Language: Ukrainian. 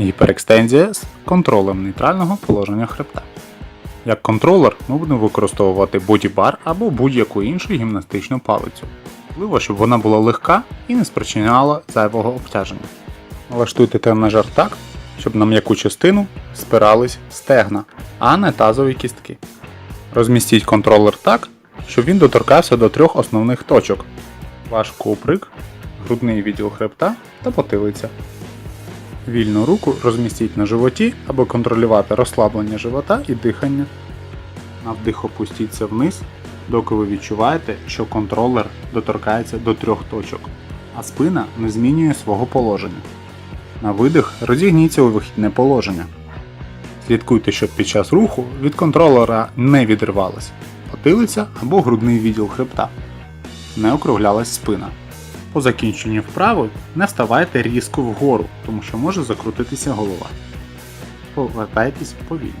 Гіперекстензія з контролем нейтрального положення хребта. Як контролер ми будемо використовувати бодібар або будь-яку іншу гімнастичну палицю. Важливо, щоб вона була легка і не спричиняла зайвого обтяження. Налаштуйте тренажер так, щоб на м'яку частину спирались стегна, а не тазові кістки. Розмістіть контролер так, щоб він доторкався до трьох основних точок: ваш куприк, грудний відділ хребта та потилиця. Вільну руку розмістіть на животі, аби контролювати розслаблення живота і дихання. На вдих опустіться вниз, доки ви відчуваєте, що контролер доторкається до трьох точок, а спина не змінює свого положення. На видих розігніться у вихідне положення. Слідкуйте, щоб під час руху від контролера не відривалась потилиця або грудний відділ хребта. Не округлялась спина. По закінченню вправи не вставайте різко вгору, тому що може закрутитися голова. Повертайтесь повільно.